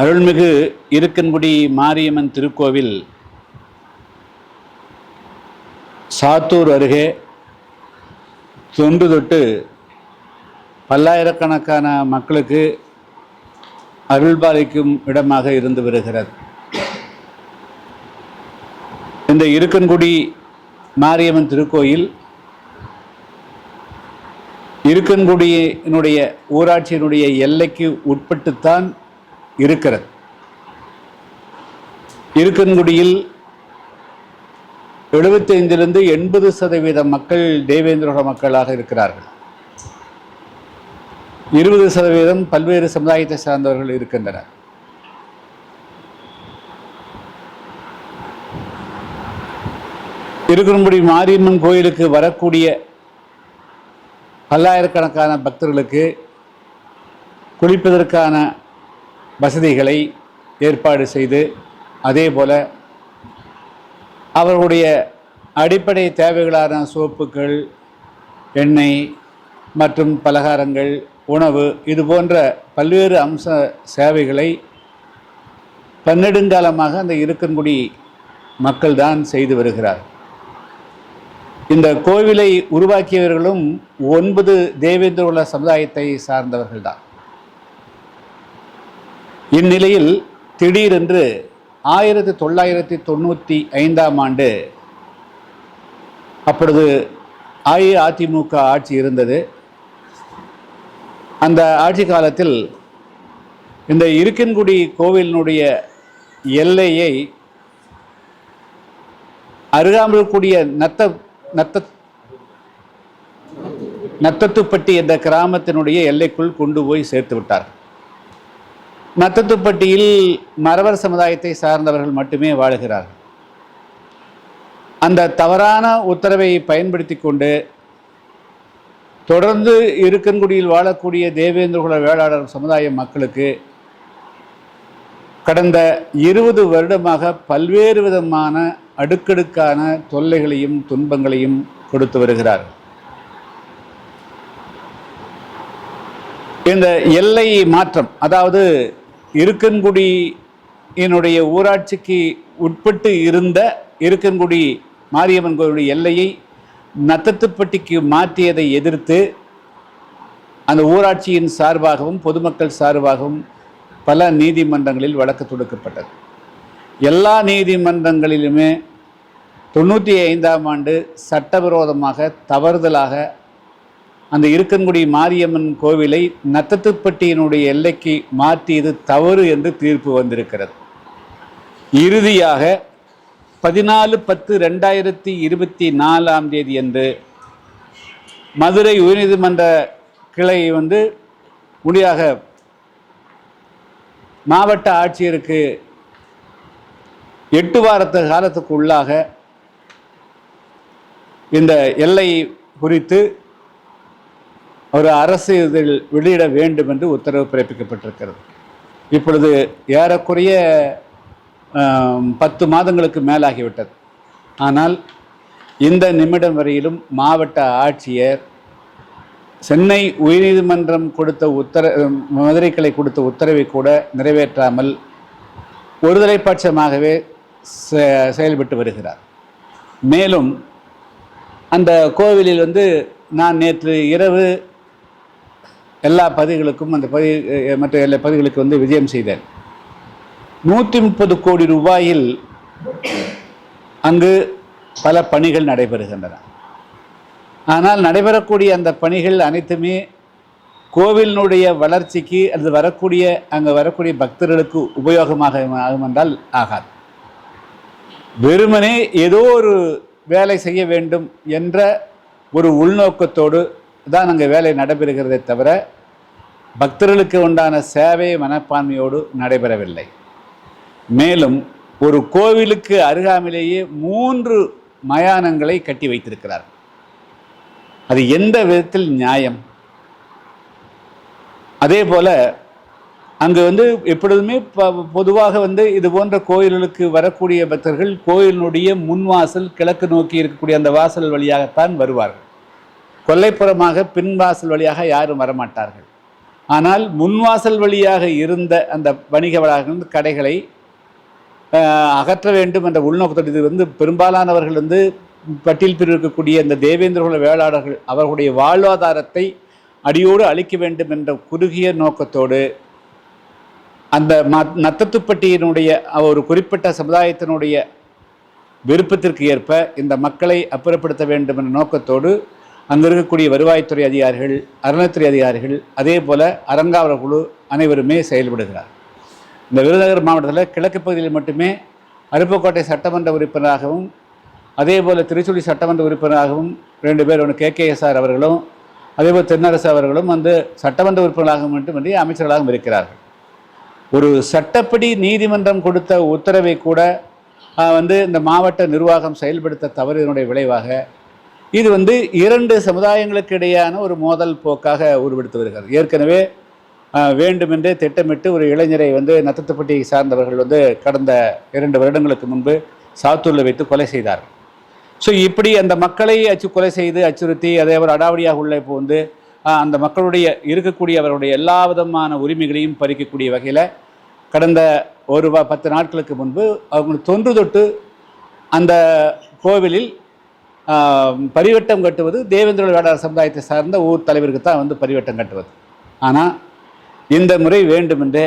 அருள்மிகு இருக்கன்குடி மாரியம்மன் திருக்கோவில் சாத்தூர் அருகே தொன்று தொட்டு பல்லாயிரக்கணக்கான மக்களுக்கு அருள்பாலிக்கும் இடமாக இருந்து வருகிறது. இந்த இருக்கன்குடி மாரியம்மன் திருக்கோயில் இருக்கன்குடியினுடைய ஊராட்சியினுடைய எல்லைக்கு உட்பட்டுத்தான் இருக்கிறது. இருக்கன்குடியில் எழுபத்தைந்திலிருந்து எண்பது சதவீத மக்கள் தேவேந்திரோட மக்களாக இருக்கிறார்கள். இருபது சதவீதம் பல்வேறு சமுதாயத்தை சார்ந்தவர்கள் இருக்கின்றனர். இருக்கன்குடி மாரியம்மன் கோயிலுக்கு வரக்கூடிய பல்லாயிரக்கணக்கான பக்தர்களுக்கு குளிப்பதற்கான வசதிகளை ஏற்பாடு செய்து அதே போல் அவர்களுடைய அடிப்படை தேவைகளான சோப்புகள் எண்ணெய் மற்றும் பலகாரங்கள் உணவு இது போன்ற பல்வேறு அம்ச சேவைகளை பன்னெடுங்காலமாக அந்த இருக்கன்குடி மக்கள்தான் செய்து வருகிறார் இந்த கோவிலை உருவாக்கியவர்களும் ஒன்பது தேவேந்திர உள்ள சமுதாயத்தை சார்ந்தவர்கள்தான் இந்நிலையில் திடீரென்று ஆயிரத்தி தொள்ளாயிரத்தி தொண்ணூற்றி ஐந்தாம் ஆண்டு அப்பொழுது அஇஅதிமுக ஆட்சி இருந்தது. அந்த ஆட்சி காலத்தில் இந்த இருக்கன்குடி கோவிலினுடைய எல்லையை அருகாமல்கூடிய நத்த நத்த நத்தத்துப்பட்டி என்ற கிராமத்தினுடைய எல்லைக்குள் கொண்டு போய் சேர்த்து விட்டார்கள் மத்தத்துப்பட்டியில் மறவர் சமுதாயத்தை சார்ந்தவர்கள் மட்டுமே வாழுகிறார்கள். அந்த தவறான உத்தரவை பயன்படுத்தி கொண்டு தொடர்ந்து இருக்கன்குடியில் வாழக்கூடிய தேவேந்திரகுல வேளாளர் சமுதாய மக்களுக்கு கடந்த இருபது வருடமாக பல்வேறு விதமான அடுக்கடுக்கான தொல்லைகளையும் துன்பங்களையும் கொடுத்து வருகிறார். இந்த எல்லை மாற்றம் அதாவது இருக்கன்குடியினுடைய ஊராட்சிக்கு உட்பட்டு இருந்த இருக்கன்குடி மாரியம்மன் கோவிலுடைய எல்லையை நத்தத்துப்பட்டிக்கு மாற்றியதை எதிர்த்து அந்த ஊராட்சியின் சார்பாகவும் பொதுமக்கள் சார்பாகவும் பல நீதிமன்றங்களில் வழக்கு தொடுக்கப்பட்டது. எல்லா நீதிமன்றங்களிலுமே தொண்ணூற்றி ஐந்தாம் ஆண்டு சட்டவிரோதமாக தவறுதலாக அந்த இருக்கன்குடி மாரியம்மன் கோவிலை நத்தத்துப்பட்டியினுடைய எல்லைக்கு மாற்றியது தவறு என்று தீர்ப்பு வந்திருக்கிறது. இறுதியாக பதினாலு பத்து ரெண்டாயிரத்தி இருபத்தி நாலாம் தேதி அன்று மதுரை உயர்நீதிமன்ற கிளை வந்து முடியாக மாவட்ட ஆட்சியருக்கு எட்டு வாரத்து காலத்துக்கு உள்ளாக இந்த எல்லை குறித்து ஒரு அரசு இதில் வெளியிட வேண்டும் என்று உத்தரவு பிறப்பிக்கப்பட்டிருக்கிறது. இப்பொழுது ஏறக்குறைய பத்து மாதங்களுக்கு மேலாகிவிட்டது. ஆனால் இந்த நிமிடம் வரையிலும் மாவட்ட ஆட்சியர் சென்னை உயர்நீதிமன்றம் கொடுத்த உத்தர மதுரை கிளை கொடுத்த உத்தரவை கூட நிறைவேற்றாமல் ஒருதலைப்பட்சமாகவே செ- செயல்பட்டு வருகிறார். மேலும் அந்த கோவிலில் வந்து நான் நேற்று இரவு எல்லா பகுதிகளுக்கும் அந்த பதி மற்ற எல்லா பகுதிகளுக்கு வந்து விஜயம் செய்தார். நூற்றி முப்பது கோடி ரூபாயில் அங்கு பல பணிகள் நடைபெறுகின்றன. ஆனால் நடைபெறக்கூடிய அந்த பணிகள் அனைத்துமே கோவிலினுடைய வளர்ச்சிக்கு அல்லது வரக்கூடிய அங்கே வரக்கூடிய பக்தர்களுக்கு உபயோகமாக ஆகும் என்றால் ஆகாது. வெறுமனே ஏதோ ஒரு வேலை செய்ய வேண்டும் என்ற ஒரு உள்நோக்கத்தோடு தான் அங்கே வேலை நடைபெறுகிறதே தவிர பக்தர்களுக்கு உண்டான சேவை மனப்பான்மையோடு நடைபெறவில்லை. மேலும் ஒரு கோவிலுக்கு அருகாமையிலேயே மூன்று மயானங்களை கட்டி வைத்திருக்கிறார். அது எந்த விதத்தில் நியாயம்? அதே போல அங்கு வந்து எப்பொழுதுமே ப- பொதுவாக வந்து இது போன்ற கோயில்களுக்கு வரக்கூடிய பக்தர்கள் கோயிலினுடைய முன்வாசல் கிழக்கு நோக்கி இருக்கக்கூடிய அந்த வாசல் வழியாகத்தான் வருவார்கள். கொல்லைப்புறமாக பின்வாசல் வழியாக யாரும் வரமாட்டார்கள். ஆனால் முன்வாசல் வழியாக இருந்த அந்த வணிக வளாகங்கள் கடைகளை அகற்ற வேண்டும் என்ற உள்நோக்கத்தோடு இது வந்து பெரும்பாலானவர்கள் வந்து பட்டியல் பிரிவு இருக்கக்கூடிய இந்த தேவேந்திரகுல வேளாளர்கள் அவர்களுடைய வாழ்வாதாரத்தை அடியோடு அழிக்க வேண்டும் என்ற குறுகிய நோக்கத்தோடு அந்த ம நத்தத்துப்பட்டியினுடைய ஒரு குறிப்பிட்ட சமுதாயத்தினுடைய விருப்பத்திற்கு ஏற்ப இந்த மக்களை அப்புறப்படுத்த வேண்டும் என்ற நோக்கத்தோடு அங்கே இருக்கக்கூடிய வருவாய்த்துறை அதிகாரிகள் அறநிலைத்துறை அதிகாரிகள் அதே போல் அறங்காவலர் குழு அனைவருமே செயல்படுகிறார். இந்த விருதுநகர் மாவட்டத்தில் கிழக்கு பகுதியில் மட்டுமே அருப்புக்கோட்டை சட்டமன்ற உறுப்பினராகவும் அதே போல் திருச்சுழி சட்டமன்ற உறுப்பினராகவும் ரெண்டு பேர் ஒன்று கேகேஎஸ்ஆர் அவர்களும் அதேபோல் தென்னரசு அவர்களும் வந்து சட்டமன்ற உறுப்பினராக மட்டுமின்றி அமைச்சர்களாகவும் இருக்கிறார்கள். ஒரு சட்டப்படி நீதிமன்றம் கொடுத்த உத்தரவை கூட வந்து இந்த மாவட்ட நிர்வாகம் செயல்படுத்த தவறினுடைய விளைவாக இது வந்து இரண்டு சமுதாயங்களுக்கு இடையான ஒரு மோதல் போக்காக உருவெடுத்து வருகிறது. ஏற்கனவே வேண்டுமென்றே திட்டமிட்டு ஒரு இளைஞரை வந்து நத்தத்துப்பட்டியை சார்ந்தவர்கள் வந்து கடந்த இரண்டு வருடங்களுக்கு முன்பு சாத்தூரில் வைத்து கொலை செய்தார்கள். ஸோ இப்படி அந்த மக்களை அச்சு கொலை செய்து அச்சுறுத்தி அதே ஒரு அடாவடியாக உள்ளே புகுந்து அந்த மக்களுடைய இருக்கக்கூடிய அவருடைய எல்லா விதமான உரிமைகளையும் பறிக்கக்கூடிய வகையில் கடந்த ஒரு பத்து நாட்களுக்கு முன்பு அவங்களுக்கு தொன்று தொட்டு அந்த கோவிலில் பரிவட்டம் கட்டுவது தேவேந்திர வேடார் சமுதாயத்தை சார்ந்த ஊர் தலைவருக்கு தான் வந்து பரிவட்டம் கட்டுவது. ஆனால் இந்த முறை வேண்டுமென்றே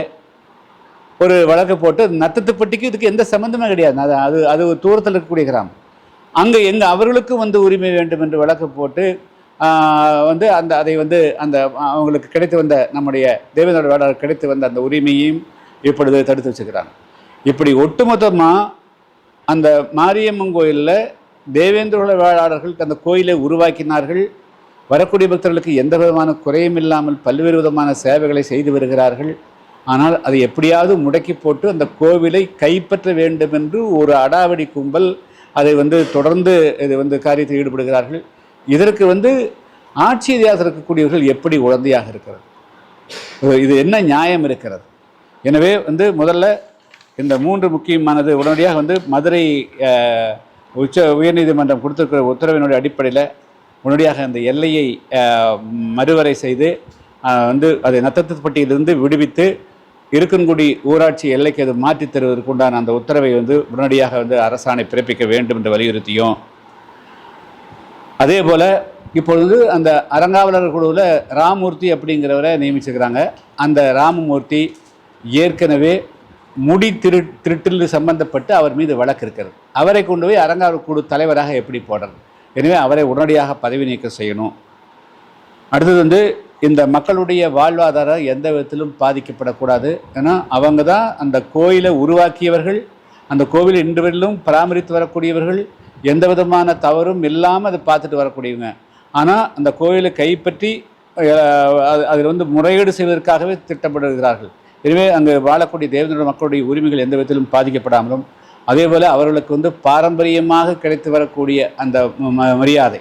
ஒரு வழக்கு போட்டு நத்தத்துப்பட்டிக்கு இதுக்கு எந்த சம்மந்தமே கிடையாது. அது அது அது ஒரு தூரத்தில் இருக்கக்கூடிய கிராமம். அங்கே எங்கே அவர்களுக்கும் வந்து உரிமை வேண்டும் என்று வழக்கு போட்டு வந்து அந்த அதை வந்து அந்த அவங்களுக்கு கிடைத்து வந்த நம்முடைய தேவேந்திர வேடார் கிடைத்து வந்த அந்த உரிமையையும் இப்பொழுது தடுத்து வச்சுக்கிறாங்க இப்படி ஒட்டுமொத்தமாக அந்த மாரியம்மன் கோயிலில் தேவேந்திரகுல வேளாளர்கள் அந்த கோயிலை உருவாக்கினார்கள். வரக்கூடிய பக்தர்களுக்கு எந்த விதமான குறையும் இல்லாமல் பல்வேறு விதமான சேவைகளை செய்து வருகிறார்கள். ஆனால் அதை எப்படியாவது முடக்கி போட்டு அந்த கோவிலை கைப்பற்ற வேண்டும் என்று ஒரு அடாவடி கும்பல் அதை வந்து தொடர்ந்து இது வந்து காரியத்தில் ஈடுபடுகிறார்கள். இதற்கு வந்து ஆட்சி அதிகாரத்தில் இருக்கக்கூடியவர்கள் எப்படி உடந்தையாக இருக்கிறது? இது- என்ன நியாயம் இருக்கிறது? எனவே வந்து முதல்ல இந்த மூன்று முக்கியமானது உடனடியாக வந்து மதுரை உச்ச உயர்நீதிமன்றம் கொடுத்திருக்கிற உத்தரவினுடைய அடிப்படையில் உடனடியாக அந்த எல்லையை மறுவரை செய்து வந்து அதை நத்தத்துப்பட்டியிலிருந்து விடுவித்து இருக்கன்குடி ஊராட்சி எல்லைக்கு அது மாற்றித் தருவதற்கு உண்டான அந்த உத்தரவை வந்து உடனடியாக வந்து அரசாணை பிறப்பிக்க வேண்டும் என்று வலியுறுத்தியும். அதே போல் இப்பொழுது அந்த அறங்காவலர் குழுவில் ராமூர்த்தி அப்படிங்கிறவரை நியமிச்சுக்கிறாங்க அந்த ராமமூர்த்தி ஏற்கனவே முடி திரு திருட்டில் சம்பந்தப்பட்டு அவர் மீது வழக்கு இருக்கிறது. அவரை கொண்டு போய் அறங்காவலர் குழு தலைவராக எப்படி போடுறது? எனவே அவரை உடனடியாக பதவி நீக்கம் செய்யணும். அடுத்தது வந்து இந்த மக்களுடைய வாழ்வாதாரம் எந்த விதத்திலும் பாதிக்கப்படக்கூடாது. ஏன்னா அவங்க தான் அந்த கோயிலை உருவாக்கியவர்கள் அந்த கோவிலை இன்று வரையிலும் பராமரித்து வரக்கூடியவர்கள் எந்த விதமான தவறும் இல்லாமல் அதை பார்த்துட்டு வரக்கூடியவங்க. ஆனால் அந்த கோயிலை கைப்பற்றி அது- அதில் வந்து முறையீடு செய்வதற்காகவே திட்டமிடுகிறார்கள் எனவே அங்கே வாழக்கூடிய தேவதோட மக்களுடைய உரிமைகள் எந்த விதத்திலும் பாதிக்கப்படாமலும் அதே போல் அவர்களுக்கு வந்து பாரம்பரியமாக கிடைத்து வரக்கூடிய அந்த ம- ம- மரியாதை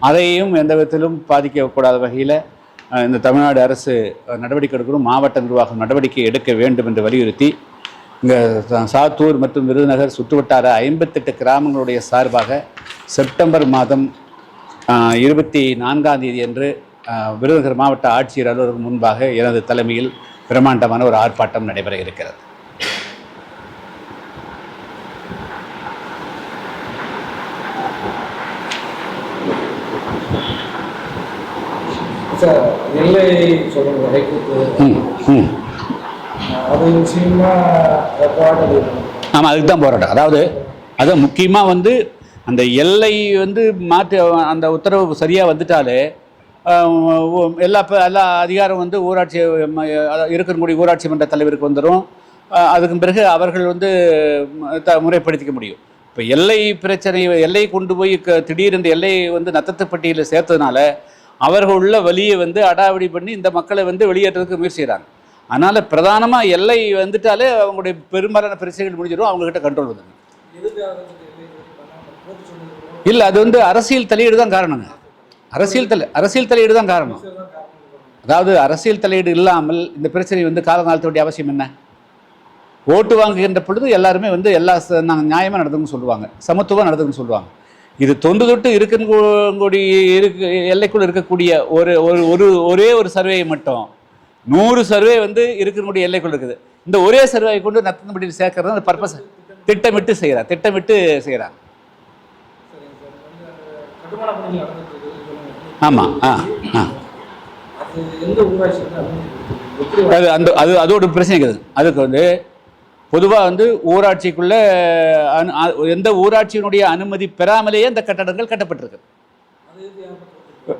அதையும் எந்த விதத்திலும் பாதிக்கக்கூடாத வகையில் இந்த தமிழ்நாடு அரசு நடவடிக்கை எடுக்கணும் மாவட்ட நிர்வாகம் நடவடிக்கை எடுக்க வேண்டும் என்று வலியுறுத்தி இங்கே சாத்தூர் மற்றும் விருதுநகர் சுற்றுவட்டார ஐம்பத்தெட்டு கிராமங்களுடைய சார்பாக செப்டம்பர் மாதம் இருபத்தி நான்காம் தேதி அன்று விருதுநகர் மாவட்ட ஆட்சியர் அலுவலகம் முன்பாக எனது தலைமையில் பிரமாண்டமான ஒரு ஆர்ப்பாட்டம் நடைபெற இருக்கிறது. சொல்லுங்க ஹைகோர்ட்டு அது போராட்டம் ஆமாம் அதுக்கு தான் போராட்டம். அதாவது அது முக்கியமாக வந்து அந்த எல்லை வந்து மாற்றி அந்த உத்தரவு சரியாக வந்துட்டாலே எல்லா எல்லா அதிகாரம் வந்து ஊராட்சி இருக்கக்கூடிய ஊராட்சி மன்ற தலைவருக்கு வந்துடும் அதுக்கு பிறகு அவர்கள் வந்து த முறைப்படுத்திக்க முடியும். இப்போ எல்லை பிரச்சனை எல்லை கொண்டு போய் க- திடீரென்று எல்லை வந்து நத்தத்துப்பட்டியில் சேர்த்ததுனால அவர்கள் உள்ள வழியை வந்து அடாவடி பண்ணி இந்த மக்களை வந்து வெளியேற்றதுக்கு முயற்சி செய்கிறாங்க அதனால் பிரதானமாக எல்லை வந்துட்டாலே அவங்களுடைய பெரும்பாலான பிரச்சனைகள் முடிஞ்சிடும் அவங்கக்கிட்ட கண்ட்ரோல் வந்துடும். இல்லை அது வந்து அரசியல் தலையீடு தான் காரணங்க. அரசியல் தலை அரசியல் தலையீடு தான் காரணம். அதாவது அரசியல் தலையீடு இல்லாமல் இந்த பிரச்சனை வந்து கால வேண்டிய அவசியம் என்ன? ஓட்டு வாங்குகின்ற பொழுது எல்லாருமே வந்து எல்லா நாங்கள் நியாயமாக நடந்துன்னு சொல்லுவாங்க. சமத்துவம் நடந்துங்கன்னு சொல்லுவாங்க. இது தொன்று தொட்டு இருக்கக்கூடிய இருக்கு எல்லைக்குள் இருக்கக்கூடிய ஒரு ஒரு ஒரு ஒரே ஒரு சர்வே மட்டும் நூறு சர்வே வந்து இருக்கக்கூடிய எல்லைக்குள் இருக்குது. இந்த ஒரே சர்வே கொண்டு நத்தம்பட்டியில் சேர்க்கறது அந்த பர்பஸ். திட்டமிட்டு செய்கிறார் திட்டமிட்டு செய்கிறார் ஆமாம் ஆ ஆ. அது எந்த அது அந்த அது ஒரு பிரச்சனை இருக்குது. அதுக்கு வந்து பொதுவாக வந்து ஊராட்சிக்குள்ள அனு எந்த ஊராட்சியினுடைய அனுமதி பெறாமலேயே அந்த கட்டடங்கள் கட்டப்பட்டிருக்கு.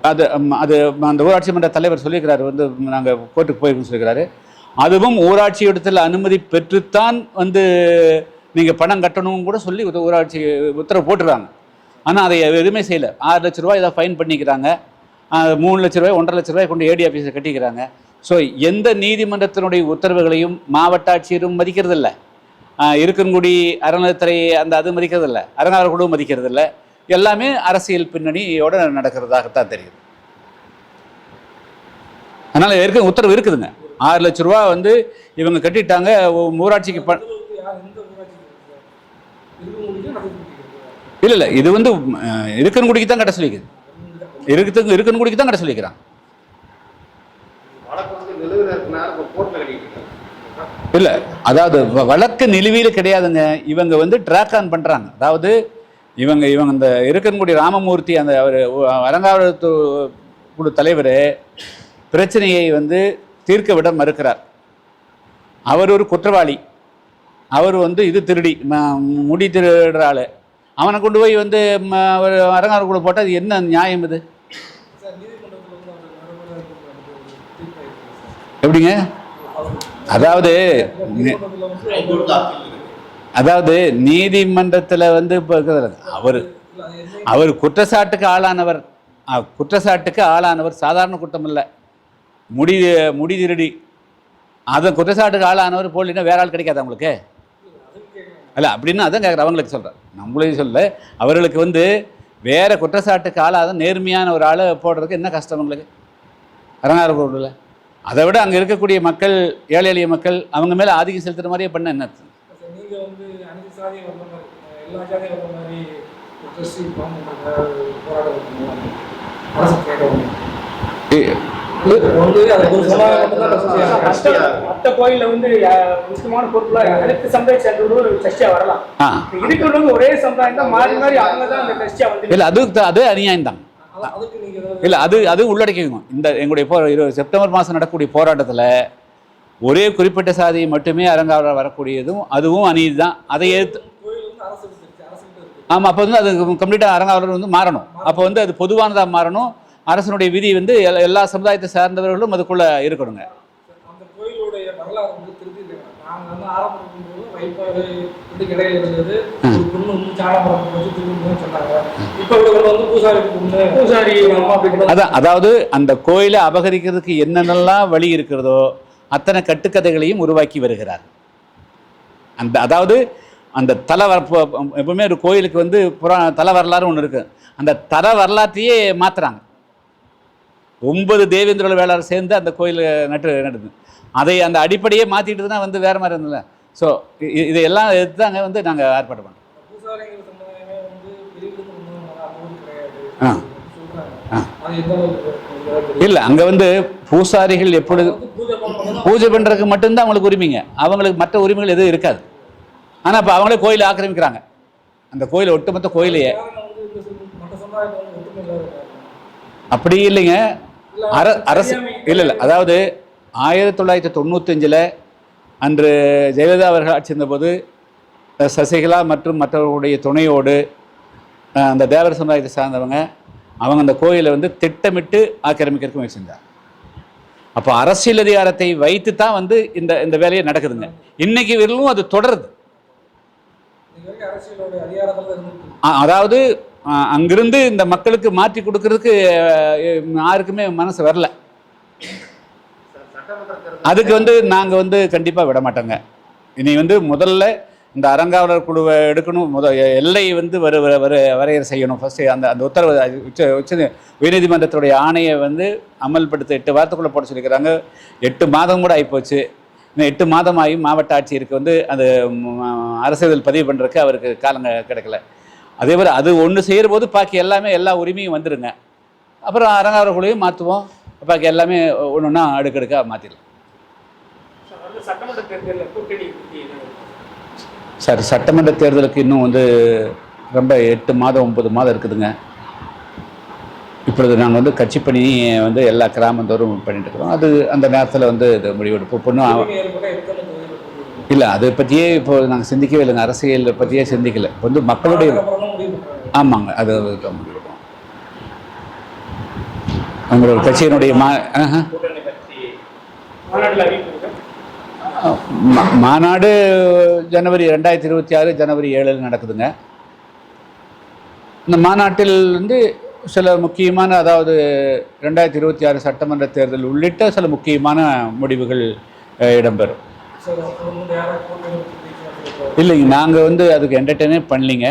அது அது அந்த ஊராட்சி மன்ற தலைவர் சொல்லியிருக்கிறார் வந்து நாங்கள் கோர்ட்டுக்கு போயிருக்கோம்னு சொல்லியிருக்கிறாரு. அதுவும் ஊராட்சி இடத்துல அனுமதி பெற்றுத்தான் வந்து நீங்கள் பணம் கட்டணும் கூட சொல்லி ஊராட்சி உத்தரவு போட்டுறாங்க. ஆனால் அதை எதுவுமே செய்யலை. ஆறு லட்ச ரூபாய் இதை ஃபைன் பண்ணிக்கிறாங்க. மூணு லட்ச ரூபாய் ஒன்றரை லட்ச ரூபாய் கொண்டு ஏடி ஆஃபீஸில் கட்டிக்கிறாங்க. ஸோ எந்த நீதிமன்றத்தினுடைய உத்தரவுகளையும் மாவட்ட ஆட்சியரும் மதிக்கிறதில்ல இருக்கன்குடி அறநிலையத்துறை அந்த அது மதிக்கிறதில்ல. அறங்காவலர் குழுவும் மதிக்கிறதில்ல. எல்லாமே அரசியல் பின்னணியோட நடக்கிறதாகத்தான் தெரியுது. அதனால் இருக்க உத்தரவு இருக்குதுங்க. ஆறு லட்ச ரூபா வந்து இவங்க கட்டிட்டாங்க ஊராட்சிக்கு ப இல்லை இல்லை இது வந்து இருக்கன்குடிக்கு தான் கட்ட சொல்லிக்குது. இருக்குது இருக்கன்குடிக்கு தான் கட்ட சொல்லிக்கிறான். இல்லை அதாவது வ- வழக்கு நிலுவையில் கிடையாதுங்க. இவங்க வந்து ட்ராக் ஆன் பண்ணுறாங்க அதாவது இவங்க இவங்க இந்த இருக்கன்குடி ராமமூர்த்தி அந்த அவர் அலங்காவர குழு தலைவர் பிரச்சனையை வந்து தீர்க்க விட மறுக்கிறார். அவர் ஒரு குற்றவாளி. அவர் வந்து இது திருடி முடி திருடுற ஆள். அவனை கொண்டு போய் வந்து ம- ஒரு குழு போட்டால் அது என்ன நியாயம் இது சார் நீதிமன்றத்தில் வந்து அவர் நடைமுறை தீர்ப்பாயிருக்கு சார் எப்படிங்க? அதாவது அதாவது நீதிமன்றத்தில் வந்து இப்போ அவர் அவர் குற்றச்சாட்டுக்கு ஆளானவர் ஆ, குற்றச்சாட்டுக்கு ஆளானவர் சாதாரண குற்றம் இல்லை. முடி முடி திருடி. அதை குற்றச்சாட்டுக்கு ஆளானவர் போலினா வேற ஆள் கிடைக்காது அவங்களுக்கு இல்லை அப்படின்னு அதான் கேட்குறேன் அவங்களுக்கு சொல்கிறேன் நம்மளையும் சொல்ல அவர்களுக்கு வந்து வேறு குற்றச்சாட்டுக்கு ஆளாத நேர்மையான ஒரு ஆளை போடுறதுக்கு என்ன கஷ்டம் உங்களுக்கு? அரங்காரக்கூடல அதை விட அங்கே இருக்கக்கூடிய மக்கள் ஏழை எளிய மக்கள் அவங்க மேலே ஆதிக்கம் செலுத்துகிற மாதிரியே பண்ண என்ன மத்த கோயில்ல வந்து முக்கியமான பொறுப்புல அனைத்து சமுதாய சேர்ந்தவர்களும் ஒரு ட்ரஸ்டியா வரலாம். ஆ. இருக்கிறவங்க ஒரே சமுதாயம் தான் மாறி மாறி அவங்க தான் அந்த ட்ரஸ்டியா வந்து இல்லை அது அது அநியாயம் தான் இல்லை அது அது உள்ளடக்கிக்கும் இந்த எங்களுடைய போ இரு செப்டம்பர் மாதம் நடக்கக்கூடிய போராட்டத்தில் ஒரே குறிப்பிட்ட சாதியை மட்டுமே அரங்காவலர் வரக்கூடியதும் அதுவும் அநீதி தான். அதை எதிர்த்து ஆமாம் அப்போ வந்து அது கம்ப்ளீட்டாக அரங்காவலர் வந்து மாறணும். அப்போ வந்து அது பொதுவானதாக மாறணும். அரசனுடைய விதி வந்து எல்லா- எல்லா சமுதாயத்தை சார்ந்தவர்களும் அதுக்குள்ளே இருக்கணுங்க. இடையில இருந்தது அதான் அதாவது அந்த கோயிலை அபகரிக்கிறதுக்கு என்னென்னலாம் வழி இருக்கிறதோ அத்தனை கட்டுக்கதைகளையும் உருவாக்கி வருகிறார். அந்த அதாவது அந்த தல வர எப்பவுமே ஒரு கோயிலுக்கு வந்து புறா தல வரலாறு ஒன்று இருக்குது அந்த தல வரலாற்றையே மாற்றுறாங்க ஒன்பது தேவேந்திர வேளாளர் சேர்ந்து அந்த கோயில் நட்டு நடுது. அதை அந்த அடிப்படையே மாற்றிட்டு தான் வந்து வேறு மாதிரி இருந்ததில்ல ஸோ இதையெல்லாம் எடுத்து தாங்க வந்து நாங்கள் ஏற்பாடு பண்ணுறோம் ஆ. இல்லை அங்கே வந்து பூசாரிகள் எப்பொழுது பூஜை பண்ணுறதுக்கு மட்டும்தான் அவங்களுக்கு உரிமைங்க. அவங்களுக்கு மற்ற உரிமைகள் எதுவும் இருக்காது. ஆனால் இப்போ அவங்களே கோயிலை ஆக்கிரமிக்கிறாங்க. அந்த கோயிலை ஒட்டுமொத்த கோயிலையே. அப்படி இல்லைங்க. இல்ல, அர அரசு இல்லை இல்லை. அதாவது ஆயிரத்தி தொள்ளாயிரத்தி தொண்ணூத்தஞ்சில் அன்று ஜெயலலிதா அவர்கள் ஆட்சி இருந்தபோது சசிகலா மற்றும் மற்றவர்களுடைய துணையோடு அந்த தேவர் சமுதாயத்தை சார்ந்தவங்க அவங்க அந்த கோயிலை வந்து திட்டமிட்டு ஆக்கிரமிக்கிறதுக்கு முயற்சி செஞ்சார் அப்போ அரசியல் அதிகாரத்தை வைத்து தான் வந்து இந்த இந்த வேலையை நடக்குதுங்க. இன்னைக்கு வரலும் அது தொடருது. அதாவது அங்கிருந்து இந்த மக்களுக்கு மாற்றி கொடுக்கறதுக்கு யாருக்குமே மனசு வரல. அதுக்கு வந்து நாங்கள் வந்து கண்டிப்பாக விட மாட்டோங்க. இனி வந்து முதல்ல இந்த அறங்காவலர் குழுவை எடுக்கணும். முத எல்லை வந்து வர வர வர வரையறை செய்யணும். ஃபஸ்ட்டு அந்த அந்த உத்தரவு உச்ச உச்ச உயர்நீதிமன்றத்துடைய ஆணையை வந்து அமல்படுத்த எட்டு வாரத்துக்குள்ளே போட சொல்லிக்கிறாங்க எட்டு மாதம் கூட ஆகிப்போச்சு இன்னும் எட்டு மாதம் ஆகி மாவட்ட ஆட்சியருக்கு வந்து அது அரசியல் பதிவு பண்ணுறதுக்கு அவருக்கு காலங்க கிடைக்கல. அதே மாதிரி அது ஒன்று செய்கிற போது பாக்கி எல்லாமே எல்லா உரிமையும் வந்துடுங்க அப்புறம் அரங்காவலர் குழுவையும் மாற்றுவோம் இப்போ எல்லாமே ஒன்று ஒன்றா அடுக்கடுக்காக மாற்றிடலாம் சார் சட்டமன்ற தேர்தலுக்கு இன்னும் வந்து ரொம்ப எட்டு மாதம் ஒன்பது மாதம் இருக்குதுங்க. இப்பொழுது நாங்கள் வந்து கட்சி பணி வந்து எல்லா கிராமந்தோறும் பண்ணிட்டு இருக்கிறோம் அது அந்த நேரத்தில் வந்து இது முடிவெடுப்போம். பொண்ணும் இல்லை அதை பற்றியே இப்போ நாங்கள் சிந்திக்கவே இல்லைங்க. அரசியல் பற்றியே சிந்திக்கலை. இப்போ வந்து மக்களுடைய ஆமாங்க அது முடியும் உங்களோட கட்சியினுடைய மா மா- மாநாடு ஜனவரி ரெண்டாயிரத்தி இருபத்தி ஆறு ஜனவரி ஏழில் நடக்குதுங்க. இந்த மாநாட்டில் வந்து சில முக்கியமான அதாவது ரெண்டாயிரத்தி இருபத்தி ஆறு சட்டமன்ற தேர்தல் உள்ளிட்ட சில முக்கியமான முடிவுகள் இடம்பெறும். இல்லைங்க நாங்கள் வந்து அதுக்கு என்டர்டெயினே பண்ணலிங்க.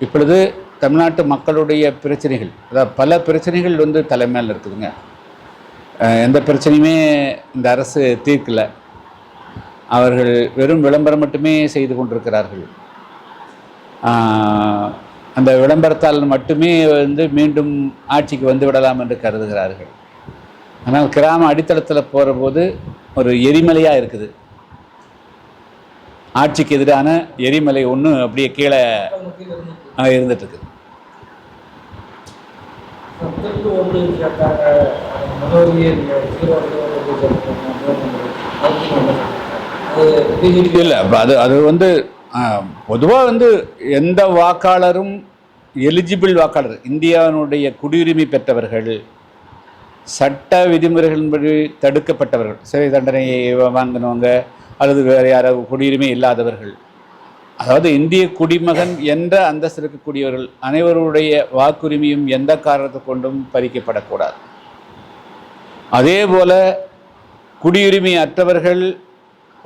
இப்பொழுது தமிழ்நாட்டு மக்களுடைய பிரச்சனைகள் அதாவது பல பிரச்சனைகள் வந்து தலைமையில் இருக்குதுங்க. எந்த பிரச்சனையுமே இந்த அரசு தீர்க்கலை. அவர்கள் வெறும் விளம்பரம் மட்டுமே செய்து கொண்டிருக்கிறார்கள். அந்த விளம்பரத்தால் மட்டுமே வந்து மீண்டும் ஆட்சிக்கு வந்து விடலாம் என்று கருதுகிறார்கள். ஆனால் கிராம அடித்தளத்தில் போகிற போது ஒரு எரிமலையாக இருக்குது. ஆட்சிக்கு எதிரான எரிமலை ஒன்று அப்படியே கீழே அவங்க கீழ ஒன்று கேட்டாங்க. ஜீரோ அது இல்லை. அது அது வந்து பொதுவாக வந்து எந்த வாக்காளரும் எலிஜிபிள் வாக்காளர் இந்தியாவினுடைய குடியுரிமை பெற்றவர்கள் சட்ட விதிமுறைகளின்படி தடுக்கப்பட்டவர்கள் சிறை தண்டனை வாங்கினவங்க அல்லது வேறு யாராவது குடியுரிமை இல்லாதவர்கள் அதாவது இந்திய குடிமகன் என்ற அந்தஸ்து இருக்கக்கூடியவர்கள் அனைவருடைய வாக்குரிமையும் எந்த காரணத்தை கொண்டும் பறிக்கப்படக்கூடாது. அதே போல குடியுரிமை அற்றவர்கள்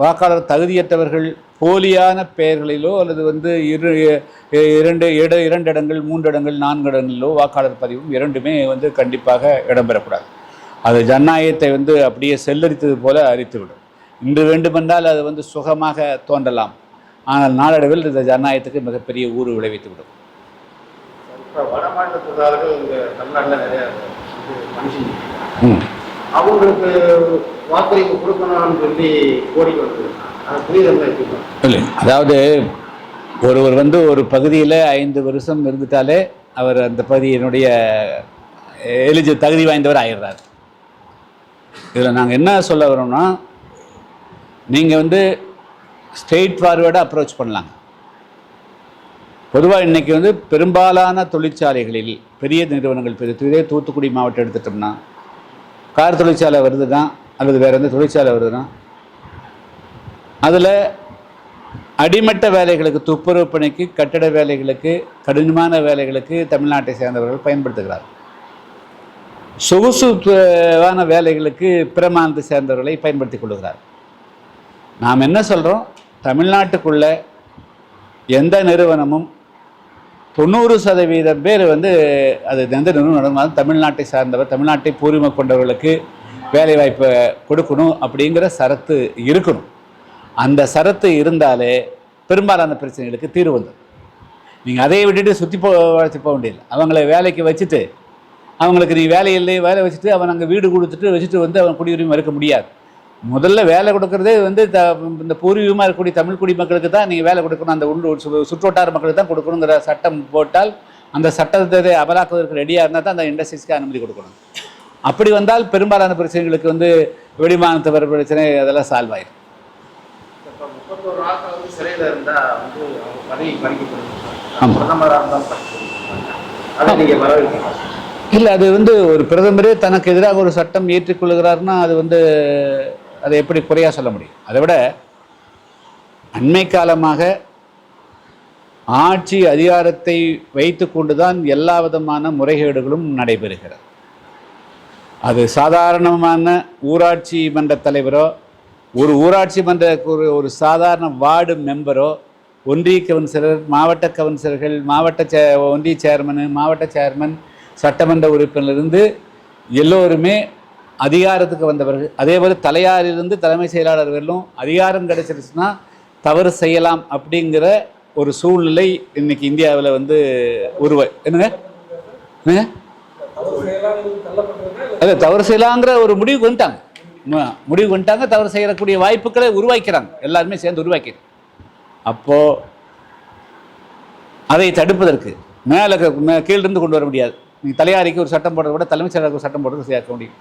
வாக்காளர் தகுதியற்றவர்கள் போலியான பெயர்களிலோ அல்லது வந்து இரு இரண்டு இட இரண்டு இடங்கள் மூன்று இடங்கள் நான்கு இடங்களிலோ வாக்காளர் பதிவும் இரண்டுமே வந்து கண்டிப்பாக இடம்பெறக்கூடாது. அது ஜனநாயகத்தை வந்து அப்படியே செல்லரித்தது போல அரித்துவிடும். இன்று வேண்டுமென்றால் அது வந்து சுகமாக தோன்றலாம். ஆனால் நாளடைவில் இந்த ஜனநாயகத்துக்கு மிகப்பெரிய ஊறு விளைவித்துவிடும். இப்போ வட மாநில தொழிலாளர்கள் இங்கே தமிழ்நாட்டில் நிறைய இது மனுஷன் ம். அவங்களுக்கு வாக்களிப்பு கொடுக்கணும்னு சொல்லி கோரிக்கை வருது அது புரியுது எப்படி இல்லை. அதாவது ஒருவர் வந்து ஒரு பகுதியில் ஐந்து வருஷம் இருந்துட்டாலே அவர் அந்த பகுதியினுடைய எலிஜி தகுதி வாய்ந்தவர் ஆயிடுறார். இதில் நாங்கள் என்ன சொல்ல வரோம்னா நீங்கள் வந்து ஸ்ட்ரெயிட் ஃபார்வேர்டாக அப்ரோச் பண்ணலாங்க. பொதுவாக இன்றைக்கி வந்து பெரும்பாலான தொழிற்சாலைகளில் பெரிய நிறுவனங்கள் பெரிய இதே தூத்துக்குடி மாவட்டம் எடுத்துட்டோம்னா கார் தொழிற்சாலை வருதுன்னா அல்லது வேறு எந்த தொழிற்சாலை வருதுன்னா அதில் அடிமட்ட வேலைகளுக்கு துப்புரவு பணிக்கு கட்டட வேலைகளுக்கு கடினமான வேலைகளுக்கு தமிழ்நாட்டை சேர்ந்தவர்கள் பயன்படுத்துகிறார் சொகுசுவான வேலைகளுக்கு பிற மாநிலத்தை சேர்ந்தவர்களை பயன்படுத்திக் கொள்கிறார் நாம் என்ன சொல்கிறோம் தமிழ்நாட்டுக்குள்ள எந்த நிறுவனமும் தொண்ணூறு சதவீதம் பேர் வந்து அது எந்த நிறுவனம் தமிழ்நாட்டை சார்ந்தவர் தமிழ்நாட்டை பூர்வீக கொண்டவர்களுக்கு வேலைவாய்ப்பை கொடுக்கணும் அப்படிங்கிற சரத்து இருக்கணும். அந்த சரத்து இருந்தாலே பெரும்பாலான பிரச்சனைகளுக்கு தீர்வு வந்துடும் நீங்கள் அதை விட்டுட்டு சுற்றி போ வளர்த்து போக முடியலை அவங்கள வேலைக்கு வச்சுட்டு அவங்களுக்கு நீ வேலை இல்லை வேலை வச்சுட்டு அவன் அங்கே வீடு கொடுத்துட்டு வச்சுட்டு வந்து அவன் குடியுரிமை இருக்க முடியாது. முதல்ல வேலை கொடுக்கறதே வந்து த இந்த பூர்வீகமாக இருக்கக்கூடிய தமிழ் குடிமக்களுக்கு தான் நீங்கள் வேலை கொடுக்கணும். அந்த சு- சுற்றுவட்டார மக்களுக்கு தான் கொடுக்கணுங்கிற சட்டம் போட்டால் அந்த சட்டத்தை அமலாக்குவதற்கு ரெடியாக இருந்தால் தான் அந்த இண்டஸ்ட்ரீஸ்க்கு அனுமதி கொடுக்கணும். அப்படி வந்தால் பெரும்பாலான பிரச்சனைகளுக்கு வந்து வெளிமானத்தவர் பிரச்சனை அதெல்லாம் சால்வ் ஆயிடும் இல்லை அது வந்து ஒரு பிரதமரே தனக்கு எதிராக ஒரு சட்டம் ஏற்றுக்கொள்கிறார்னா அது வந்து அதை எப்படி குறையாக சொல்ல முடியும்? அதை விட அண்மை காலமாக ஆட்சி அதிகாரத்தை வைத்து கொண்டுதான் எல்லா விதமான முறைகேடுகளும் நடைபெறுகிறது. அது சாதாரணமான ஊராட்சி மன்ற தலைவரோ ஒரு ஊராட்சி மன்ற ஒரு ஒரு சாதாரண வார்டு மெம்பரோ ஒன்றிய கவுன்சிலர் மாவட்ட கவுன்சிலர்கள் மாவட்ட சே ஒன்றிய சேர்மனு மாவட்ட சேர்மன் சட்டமன்ற உறுப்பினரிலிருந்து எல்லோருமே அதிகாரத்துக்கு வந்தவர்கள் அதே போல் தலையாரிலிருந்து தலைமை செயலாளர் வரலும் அதிகாரம் கிடைச்சிருச்சுன்னா தவறு செய்யலாம் அப்படிங்கிற ஒரு சூழ்நிலை இன்னைக்கு இந்தியாவில் வந்து உருவ என்னங்க? என்னங்க? அது தவறு செய்யலாங்கிற ஒரு முடிவுக்கு வந்துட்டாங்க. முடிவு கொண்டாங்க தவறு செய்யக்கூடிய வாய்ப்புகளை உருவாக்கிறாங்க. எல்லாருமே சேர்ந்து உருவாக்கி அப்போது அதை தடுப்பதற்கு மேலே கீழிருந்து கொண்டு வர முடியாது. நீங்கள் தலையாரிக்கு ஒரு சட்டம் போடுறத விட தலைமைச் செயலாளருக்கு ஒரு சட்டம் போடுறது சேர்க்க முடியும்.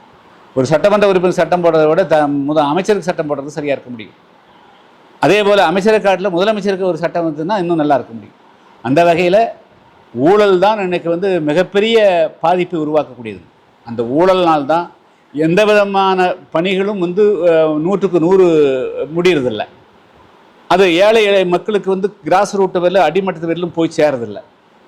ஒரு சட்டமன்ற உறுப்பினர் சட்டம் போடுறதை விட த முத அமைச்சருக்கு சட்டம் போடுறது சரியாக இருக்க முடியும். அதே போல் அமைச்சரை காட்டில் முதலமைச்சருக்கு ஒரு சட்டம் வந்துன்னா இன்னும் நல்லா இருக்க முடியும். அந்த வகையில் ஊழல் தான் எனக்கு வந்து மிகப்பெரிய பாதிப்பை உருவாக்கக்கூடியது. அந்த ஊழல்னால் தான் எந்த விதமான பணிகளும் வந்து நூற்றுக்கு நூறு முடியறதில்ல. அது ஏழை ஏழை மக்களுக்கு வந்து கிராஸ் ரூட்டு வரையிலும் அடிமட்டத்து வரையிலும் போய் சேரதில்லை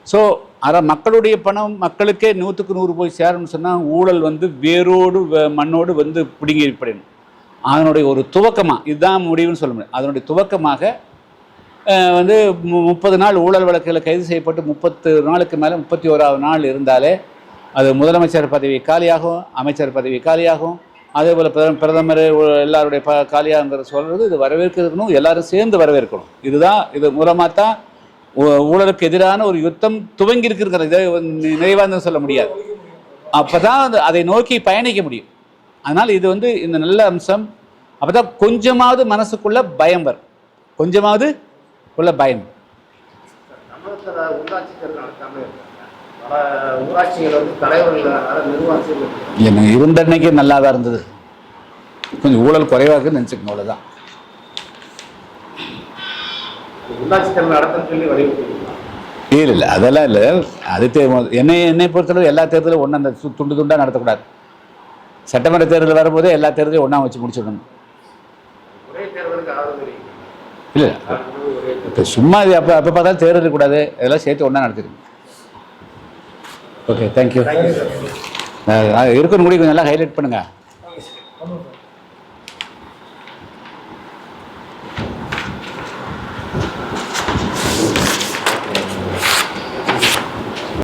ஸோ அதான் மக்களுடைய பணம் மக்களுக்கே நூற்றுக்கு நூறு போய் சேரணும்னு சொன்னால் ஊழல் வந்து வேரோடு வ- மண்ணோடு வந்து பிடுங்கிப்படணும் அதனுடைய ஒரு துவக்கமாக இதுதான் முடிவுன்னு சொல்ல முடியும். அதனுடைய துவக்கமாக வந்து மு- முப்பது நாள் ஊழல் வழக்குகளில் கைது செய்யப்பட்டு முப்பத்து நாளுக்கு மேலே முப்பத்தி ஓராவது நாள் இருந்தாலே அது முதலமைச்சர் பதவி காலியாகும் அமைச்சர் பதவி காலியாகும். அதே போல் பிரதம பிரதமர் எல்லாருடைய ப காலியாங்கிறத சொல்கிறது இது வரவேற்கணும் எல்லாரும் சேர்ந்து வரவேற்கணும். இதுதான் இது மூலமாக தான் ஊழலுக்கு எதிரான ஒரு யுத்தம் துவங்கி இருக்கிறது இதை நிறைவாக சொல்ல முடியாது. அப்போ தான் அதை நோக்கி பயணிக்க முடியும். அதனால் இது வந்து இந்த நல்ல அம்சம். அப்போ தான் கொஞ்சமாவது மனசுக்குள்ள பயம் வரும். கொஞ்சமாவது உள்ள பயம். இருந்த அன்னைக்கு நல்லா தான் இருந்தது. கொஞ்சம் ஊழல் குறைவாக இருக்குன்னு நினச்சிக்கோங்க அவ்வளோதான் உள்ளாட்சி தேர்தல் நடத்தன்னு சொல்லி வலியுறுத்திருக்காங்க இல்லை இல்லை அதெல்லாம் இல்லை. அது தே என்னை என்னை பொறுத்தளவு எல்லா தேர்தலும் ஒன்றா அந்த துண்டு துண்டாக நடத்தக்கூடாது. சட்டமன்ற தேர்தல் வரும்போதே எல்லா தேர்தலையும் ஒன்றா வச்சு முடிச்சிடணும். இல்லை இப்போ சும்மா இது அப்போ அப்போ பார்த்தா தேர்தல் கூடாது இதெல்லாம் சேர்த்து ஒன்றா நடத்திடுங்க. ஓகே தேங்க்யூ இருக்கிற முடி கொஞ்சம் நல்லா ஹைலைட் பண்ணுங்கள்